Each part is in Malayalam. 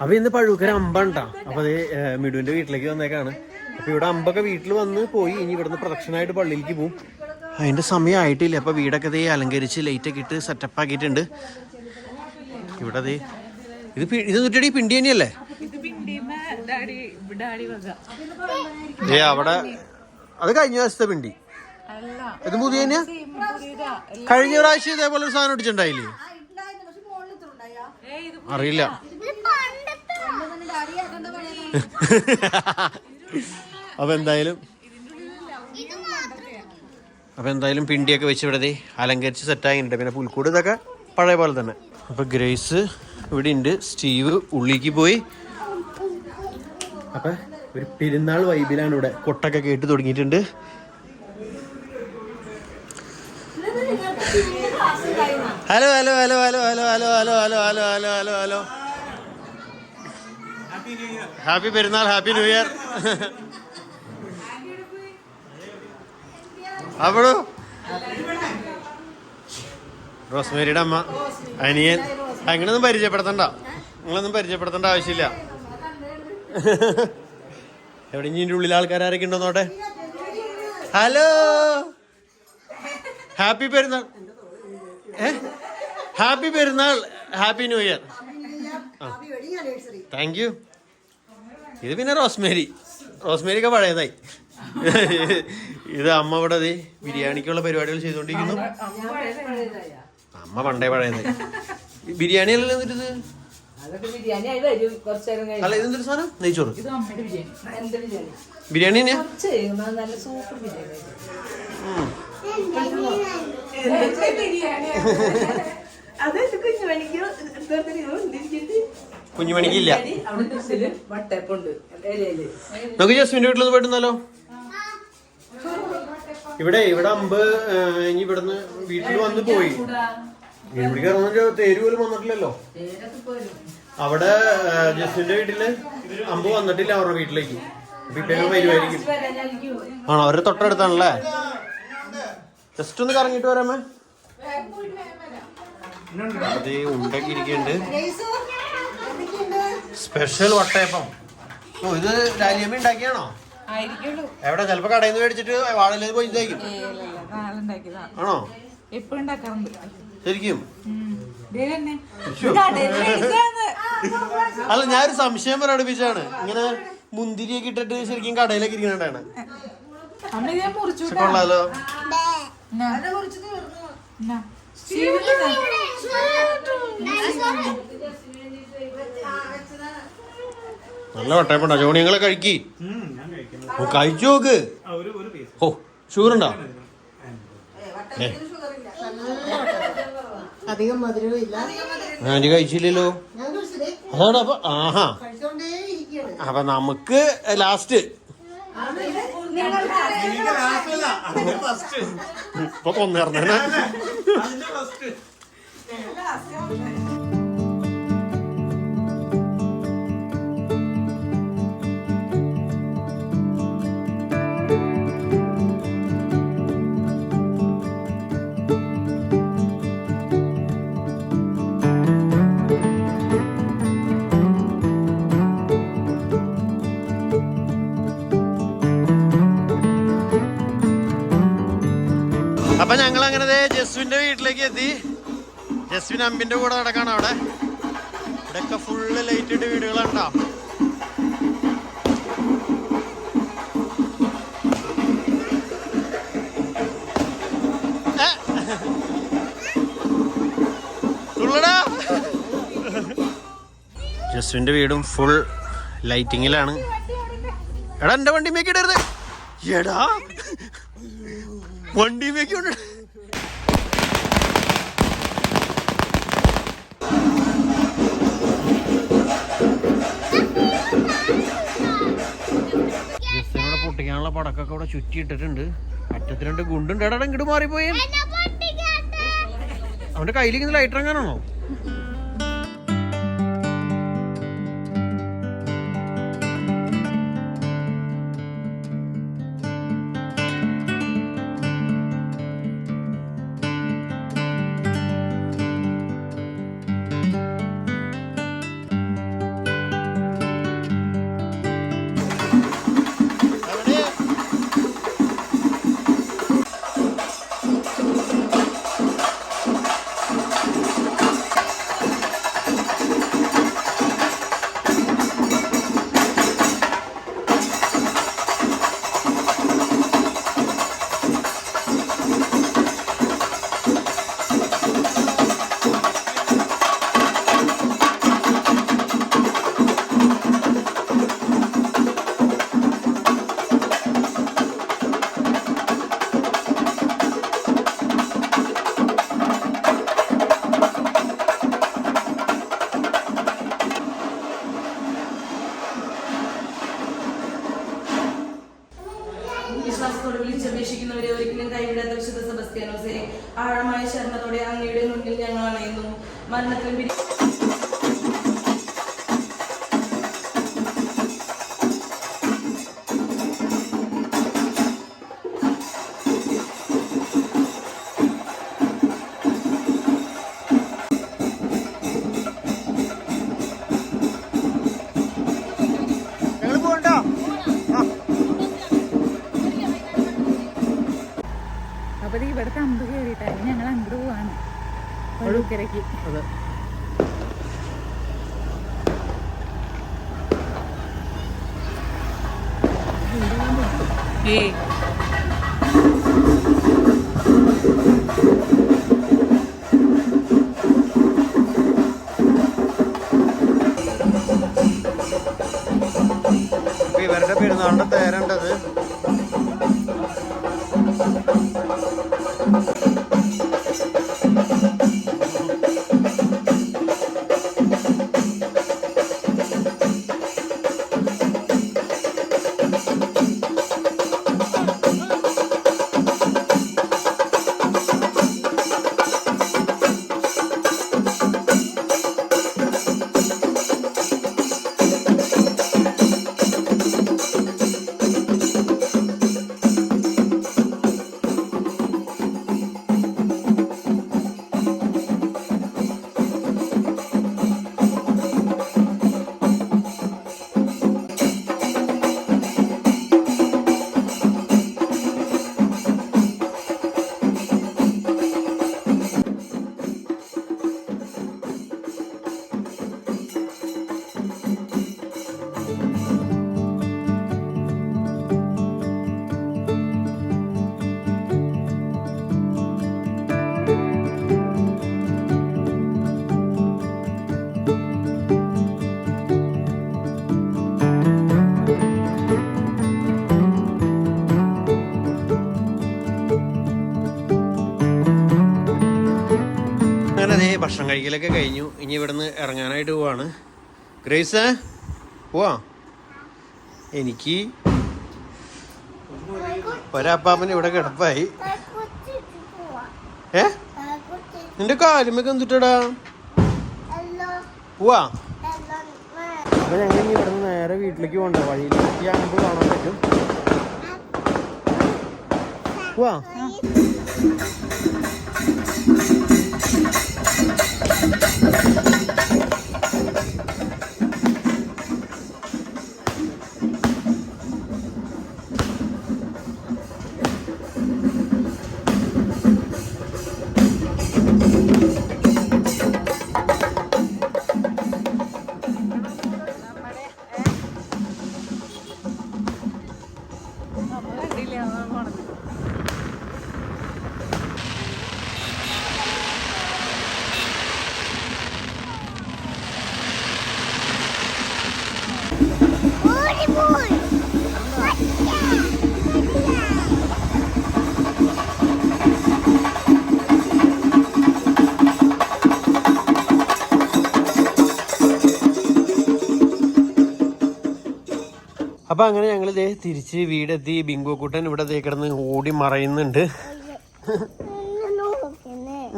അപ്പൊ ഇന്ന് പഴുക്കര അമ്പണ്ടാ. അപ്പൊ അത് മിടുവിന്റെ വീട്ടിലേക്ക് വന്നേക്കാണ്. അപ്പൊ ഇവിടെ അമ്പൊക്കെ വീട്ടിൽ വന്ന് പോയി ഇനി ഇവിടുന്ന് പ്രദക്ഷിണമായിട്ട് പള്ളിയിലേക്ക് പോകും അതിന്റെ സമയമായിട്ടില്ല അപ്പൊ വീടൊക്കെ ദേ അലങ്കരിച്ച് ലൈറ്റ് ഒക്കെ ഇട്ട് സെറ്റപ്പ് ആക്കിയിട്ടുണ്ട്. ഇവിടെ ദേ ഇത് ഇത് നുറ്റടി പിണ്ടി തന്നെയല്ലേ? ഏ അവിടെ അത് കഴിഞ്ഞ ദിവസത്തെ പിണ്ടി. അല്ല. ഇത് പുതിയ കഴിഞ്ഞ പ്രാവശ്യം ഇതേപോലെ ഒരു സാധനം ഇടിച്ചിട്ടുണ്ടായില്ലേ ഏ ഇത് അറിയില്ല അപ്പൊ എന്തായാലും അപ്പൊ എന്തായാലും പിണ്ടിയൊക്കെ വെച്ച് ഇവിടെ അലങ്കരിച്ച് സെറ്റായിട്ടുണ്ട് പിന്നെ പുൽക്കൂട് ഇതൊക്കെ പഴയ പോലെ തന്നെ അപ്പൊ ഗ്രേസ് ഇവിടെ ഉണ്ട് സ്റ്റീവ് ഉള്ളിക്ക് പോയി അപ്പൊ ഒരു പെരുന്നാൾ വൈബിലാണ് ഇവിടെ കൊട്ടൊക്കെ കേട്ട് തുടങ്ങിയിട്ടുണ്ട് hello hello hello hello hello hello hello hello hello hello hello hello happy Perunnal happy new year. അവളു റോസ്മേരിയുടെ അമ്മ അനിയൻ. അങ്ങനെയൊന്നും പരിചയപ്പെടുത്തണ്ട. നിങ്ങളൊന്നും പരിചയപ്പെടുത്തേണ്ട ആവശ്യമില്ല. എവിടെ ഇനി ഇതിന്റെ ഉള്ളിൽ ആൾക്കാർ ആരൊക്കെ ഉണ്ടോ നോട്ടെ ഹലോ? ഹാപ്പി പെരുന്നാൾ. ഏ? Happy Perunnal happy new year. Thank you. ഇത് പിന്നെ റോസ്മേരി റോസ്മേരി ഒക്കെ പഴയതായി ഇത് അമ്മ ഇവിടെ അതെ ബിരിയാണിക്കുള്ള പരിപാടികൾ ചെയ്തുകൊണ്ടിരിക്കുന്നു അമ്മ പണ്ടേ പഴയതായി ബിരിയാണി അല്ലല്ലോ എന്നിട്ട് അല്ല ഇതെന്തൊരു സാധനം നെയ്ച്ചോറ് ബിരിയാണി തന്നെയാ ബിരിയാണി ഉം. ഇല്ല നമുക്ക് ജസ്മിന്റെ വീട്ടിൽ ഒന്ന് പോയിട്ടുണ്ടല്ലോ. ഇവിടെ ഇവിടെ അമ്പ് ഇനി ഇവിടുന്ന് വീട്ടിൽ വന്ന് പോയി. ഇവിടെ കയറുന്ന തേര് പോലും വന്നിട്ടില്ലല്ലോ. അവിടെ ജസ്മിന്റെ വീട്ടിൽ അമ്പ് വന്നിട്ടില്ല അവരുടെ വീട്ടിലേക്ക്. വരുമായിരിക്കും ആണോ? അവരുടെ തൊട്ടടുത്താണല്ലേ? ജസ്റ്റ് ഒന്ന് കറങ്ങിട്ട് വരാമേ. അത് ഉണ്ടൊക്കെ ഇരിക്കുന്നുണ്ട്. സ്പെഷ്യൽ വട്ടയപ്പം. ഓ ഇത് ഡാലിയമ്മ ഉണ്ടാക്കിയാണോ? എവിടെ? ചിലപ്പോ കടയിൽ നിന്ന് മേടിച്ചിട്ട് വാഴയിലേക്ക് പോയി ആണോ? ശരിക്കും? അല്ല ഞാനൊരു സംശയം പ്രകടിപ്പിച്ചാണ് ഇങ്ങനെ മുന്തിരിയൊക്കെ ഇട്ടിട്ട് ശരിക്കും കടയിലേക്ക് ഇരിക്കുന്നുണ്ടാണ് കൊള്ളാലോ? ജീവിതം നല്ല വട്ടയപ്പുണ്ടോ? ജോണി ഞങ്ങളെ കഴിക്കി. ഓ കഴിച്ചു നോക്ക്. ഓ ഷുഗർ ഉണ്ടോ അധികം മധുരവും ഇല്ല. ആന്റി കഴിച്ചില്ലല്ലോ. അതാണ് അപ്പൊ ആഹാ. അപ്പൊ നമുക്ക് ലാസ്റ്റ്. ഇപ്പൊ കൊന്നേർന്നേ അപ്പൊ ഞങ്ങൾ അങ്ങനെ ജസ്വിന്റെ വീട്ടിലേക്ക് എത്തി. ജസ്വിൻ അമ്പിന്റെ കൂടെ നടക്കാണ് അവിടെ. ഇവിടെയൊക്കെ ഫുള്ള് ലൈറ്റ് ഇട്ട് വീടുകളുണ്ടോ. ജസ്വിന്റെ വീടും ഫുൾ ലൈറ്റിങ്ങിലാണ് എടാ എന്റെ വണ്ടി മേക്കിടരുത്. എടാ വണ്ടി മേക്കുണ്ട് ജസ്റ്റിനോടെ പൊട്ടിക്കാനുള്ള പടക്കൊക്കെ ഇവിടെ ചുറ്റിയിട്ടിട്ടുണ്ട്. അറ്റത്ത് രണ്ട് ഗുണ്ടുണ്ട്. എടാ ഇങ്ങോട്ട് മാറിപ്പോയി. അവന്റെ കയ്യിലേക്ക് ലൈറ്റർ എങ്ങാനാണോ ദേ ഇവിടുത്തെ അമ്പ് കയറിയിട്ടായിരുന്നു ഞങ്ങൾ അങ്ങോട്ട് പോവാണ്. പഴുക്കരയ്ക്ക് അതെ. ഏ ഭക്ഷണം കഴിക്കലൊക്കെ കഴിഞ്ഞു. ഇനി ഇവിടുന്ന് ഇറങ്ങാനായിട്ട് പോവാണ്. ഗ്രേസ് പോവാ. എനിക്ക് ഒരപ്പാപ്പൻ ഇവിടെ കിടപ്പായി. ഏ? നിന്റെ കാലുമൊക്കെ എന്തിട്ടടാ പോവാ. അപ്പൊ ഞങ്ങൾ ഇനി ഇവിടുന്ന് നേരെ വീട്ടിലേക്ക് പോകണ്ട? വഴിയിലേക്ക് ആകുമ്പോൾ കാണാൻ പറ്റും. പോവാ. അപ്പൊ അങ്ങനെ ഞങ്ങൾ ഇതേ തിരിച്ച് വീടെത്തി. ബിങ്കോ കൂട്ടൻ ഇവിടെ ദേ കിടന്ന് ഓടി മറയുന്നുണ്ട്.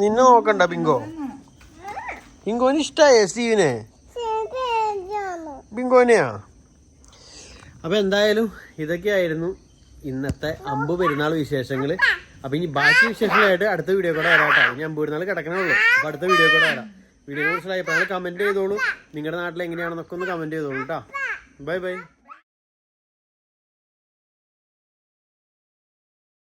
നിന്നെ നോക്കണ്ട ബിങ്കോ. ബിങ്കോന് ഇഷ്ടായേ സ്റ്റീവിനെ? ബിങ്കോനെയാ? അപ്പൊ എന്തായാലും ഇതൊക്കെയായിരുന്നു ഇന്നത്തെ അമ്പ് പെരുന്നാൾ വിശേഷങ്ങൾ അപ്പൊ ഇനി ബാക്കി വിശേഷങ്ങളായിട്ട് അടുത്ത വീഡിയോ കൂടെ വരാം കേട്ടോ. ഇനി അമ്പ് പെരുന്നാൾ കിടക്കണേ ഉള്ളൂ അപ്പൊ അടുത്ത വീഡിയോ കൂടെ വരാം. വീഡിയോ കുറിച്ചുള്ള അഭിപ്രായങ്ങൾ കമന്റ് ചെയ്തോളൂ. നിങ്ങളുടെ നാട്ടിൽ എങ്ങനെയാണെന്നൊക്കെ ഒന്ന് കമന്റ് ചെയ്തോളൂ കേട്ടോ. Bye bye.